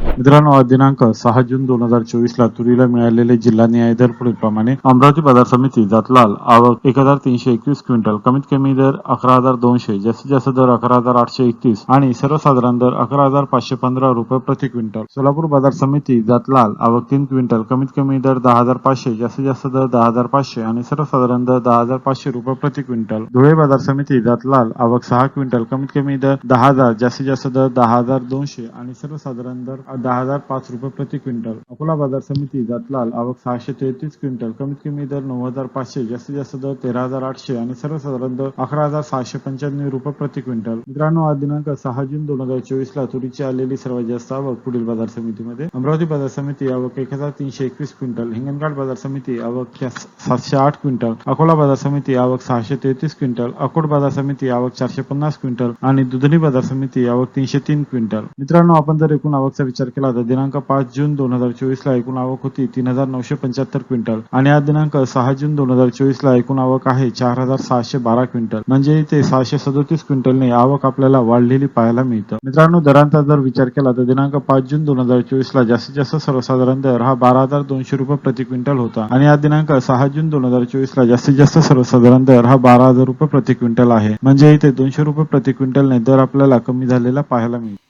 मित्रांनो आज दिनांक सहा जून दोन हजार चोवीस ला तुरीला मिळालेले जिल्हा न्याय दर पुढीलप्रमाणे अमरावती बाजार समिती जातलाल. आवक एक हजार तीनशे एकवीस क्विंटल कमीत कमी दर अकरा हजार दोनशे जास्तीत जास्त दर अकरा हजार आठशे एकतीस आणि सर्वसाधारण दर अकरा हजार पाचशे पंधरा रुपये प्रति क्विंटल. सोलापूर बाजार समिती जातलाल. आवक तीन क्विंटल कमीत कमी दर दहा हजार पाचशे जास्तीत जास्त दर दहा हजार पाचशे आणि सर्वसाधारण दर दहा हजार पाचशे रुपये प्रति क्विंटल. धुळे बाजार समिती जातलाल. आवक सहा क्विंटल कमीत कमी दर दहा हजार जास्तीत जास्त दर दहा हजार दोनशे आणि सर्वसाधारण दर दहा हजार पाच रुपये प्रति क्विंटल. अकोला बाजार समिती जातलाल आवक सहाशे तेहतीस क्विंटल. कमीत कमी दर नऊ हजार पाचशे जास्तीत जास्त दर तेरा हजार आठशे आणि सर्वसाधारण दर अकरा हजार सहाशे पंच्याण्णव रुपये प्रति क्विंटल. मित्रांनो आज दिनांक सहा जून दोन हजार चोवीस ला तुरीची आलेली सर्वात जास्त आवक पुढील बाजार समितीमध्ये. अमरावती बाजार समिती आवक एक हजार तीनशे एकवीस क्विंटल. हिंगणघाट बाजार समिती आवक सातशे आठ क्विंटल. अकोला बाजार समिती आवक सहाशे तेहतीस क्विंटल. अकोट बाजार समिती आवक चारशे पन्नास क्विंटल. आणि दुधनी बाजार समिती आवक तीनशे तीन क्विंटल. मित्रांनो आपण जर एकूण आवकचा विचार केला तर दिनांक पाच जून दोन हजार चोवीस ला एकूण आवक होती तीन हजार नऊशे पंच्याहत्तर क्विंटल आणि आज दिनांक सहा जून दोन हजार चोवीस ला एकूण आवक आहे चार हजार सहाशे बारा क्विंटल. म्हणजे इथे सहाशे सदोतीस क्विंटलने आवक आपल्याला वाढलेली पाहायला मिळतं. मित्रांनो दरांचा जर विचार केला तर दिनांक पाच जून दोन हजार चोवीस ला जास्तीत जास्त सर्वसाधारण दर हा बारा हजार दोनशे रुपये प्रति क्विंटल होता आणि आज दिनांक सहा जून दोन हजार चोवीस ला जास्तीत जास्त सर्वसाधारण दर हा बारा हजार रुपये प्रति क्विंटल आहे. म्हणजे इथे दोनशे रुपये प्रति क्विंटलने दर आपल्याला कमी झालेला पाहायला मिळतो.